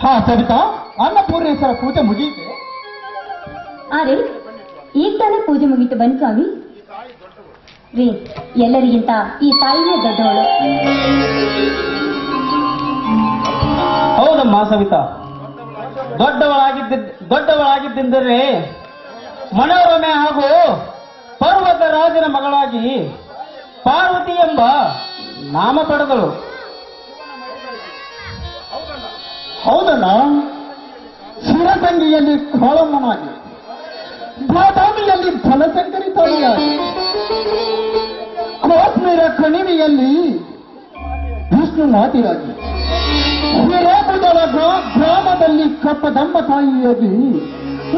ಹಾ ಸವಿತಾ ಅನ್ನಪೂರ್ಣೇಶ್ವರ ಪೂಜೆ ಮುಗಿಯುತ್ತೆ. ಆರೆ ಈಗ ತಾನೇ ಪೂಜೆ ಮುಗೀತು ಬನ್ನಿ ಸ್ವಾಮಿ. ರೀ ಎಲ್ಲರಿಗಿಂತ ಈ ತಾಯಿಯೇ ದೊಡ್ಡವಳು. ಹೌದಮ್ಮ ಸವಿತಾ ದೊಡ್ಡವಳಾಗಿದ್ದ ದೊಡ್ಡವಳಾಗಿದ್ದೆಂದರೆ ಮನೋರಮೆ ಹಾಗೂ ಪರ್ವತ ರಾಜನ ಮಗಳಾಗಿ ಪಾರ್ವತಿ ಎಂಬ ನಾಮ ಪಡೆದಳು. ಹೌದಣ್ಣ ಶಿರಸಂಗಿಯಲ್ಲಿ ಕಾಳಮ್ಮನಾಗಿ ಬಾದಾಮಿಯಲ್ಲಿ ಫಲಶಂಕರಿ ತಾಯಿಯಾಗಿ ಕಾಶ್ಮೀರ ಕಣಿವೆಯಲ್ಲಿ ವಿಷ್ಣು ಮಾತಿಯಾಗಿ ಹಿರೇಬುದಳ ಗ್ರಾ- ಗ್ರಾಮದಲ್ಲಿ ಕಪ್ಪದಮ್ಮ ತಾಯಿಯಾಗಿ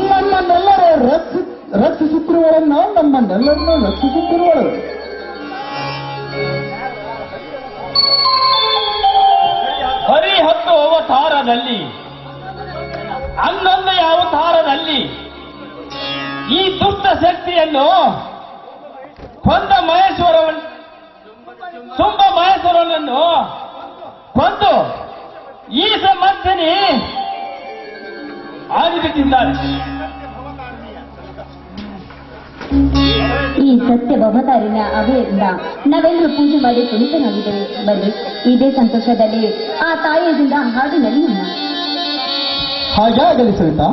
ನಮ್ಮನ್ನೆಲ್ಲರ ರಕ್ಷಿ ರಕ್ಷಿಸುತ್ತಿರುವಳನ್ನ ನಮ್ಮನ್ನೆಲ್ಲರನ್ನ ರಕ್ಷಿಸುತ್ತಿರುವಳು ಹರಿಹತ್ತು ಅವತಾರದಲ್ಲಿ ಹನ್ನೊಂದನೇ ಅವತಾರದಲ್ಲಿ ಈ ದುಷ್ಟ ಶಕ್ತಿಯನ್ನು ಕೊಂದ ಮಹೇಶ್ವರವನ್ನು ತುಂಬ ಮಹೇಶ್ವರನನ್ನು ಕೊಂದು ಈ ಸಮರ್ಥನೆ ಆಗಿಬಿಟ್ಟಿದ್ದಾರೆ. ಈ ಸತ್ಯ ಭವತಾರಿನ ಅಭಯದಿಂದ ನಾವೆಲ್ಲರೂ ಪೂಜೆ ಮಾಡಿ ಪುನೀತನಾಗಿದ್ದೇವೆ ಬನ್ನಿ, ಇದೇ ಸಂತೋಷದಲ್ಲಿ ಆ ತಾಯಿಯಿಂದ ಹಾಡು ನಡೆಯೋಣ ಹಾಗಾಗಲಿ ಆಗಲಿ ಸವಿತಾ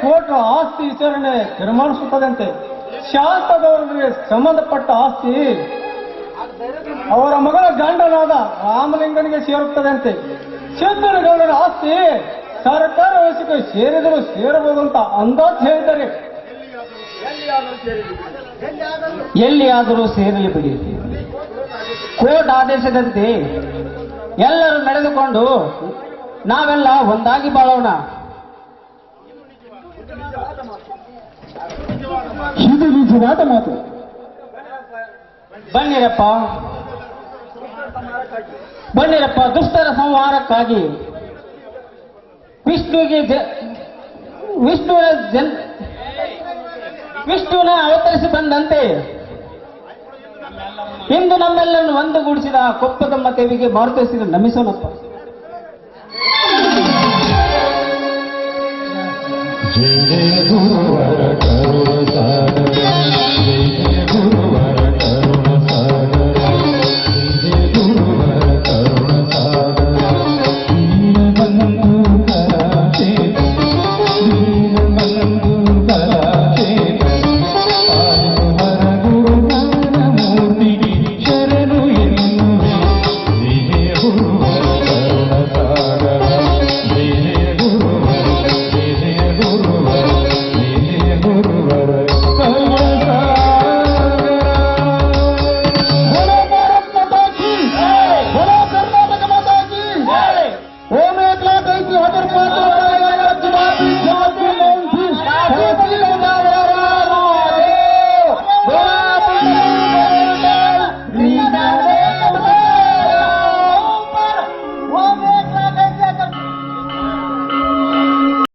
ಕೋಟ ಆಸ್ತಿ ವಿಚಾರಣೆ ತೀರ್ಮಾನಿಸುತ್ತದಂತೆ ಶಾಂತದವರಿಗೆ ಸಂಬಂಧಪಟ್ಟ ಆಸ್ತಿ ಅವರ ಮಗಳ ಗಂಡನಾದ ರಾಮಲಿಂಗನಿಗೆ ಸೇರುತ್ತದಂತೆ. ಸಿದ್ದನ ಗೌಡನ ಆಸ್ತಿ ಸರ್ಕಾರ ವ್ಯವಸ್ಥೆಗೆ ಸೇರಿದರೂ ಸೇರಬಹುದು ಅಂತ ಅಂದಾಜು ಹೇಳ್ತಾರೆ ಎಲ್ಲಿಯಾದರೂ ಸೇರಲಿ ಬಿಡಿ. ಕೋರ್ಟ್ ಆದೇಶದಂತೆ ಎಲ್ಲರೂ ನಡೆದುಕೊಂಡು ನಾವೆಲ್ಲ ಒಂದಾಗಿ ಬಾಳೋಣ. ಇದು ನಿಜವಾದ ಮಾತು. ಬನ್ನಿರಪ್ಪ. ಬನ್ನಿರಪ್ಪ ದುಷ್ಟರ ಸಂಹಾರಕ್ಕಾಗಿ ವಿಷ್ಣುವಿಗೆ ಜ- ವಿಷ್ಣುವಿನ ಜನ್ ವಿಷ್ಣುವಿನ ಅವತರಿಸಿ ಬಂದಂತೆ ಇಂದು ನಮ್ಮೆಲ್ಲರನ್ನು ಒಂದುಗೂಡಿಸಿದ ಕೊಪ್ಪದಮ್ಮ ದೇವಿಗೆ ಮಾರುತಿಸಿದ ನಮಿಸೋಣಪ್ಪ ಜಯ ಜಯ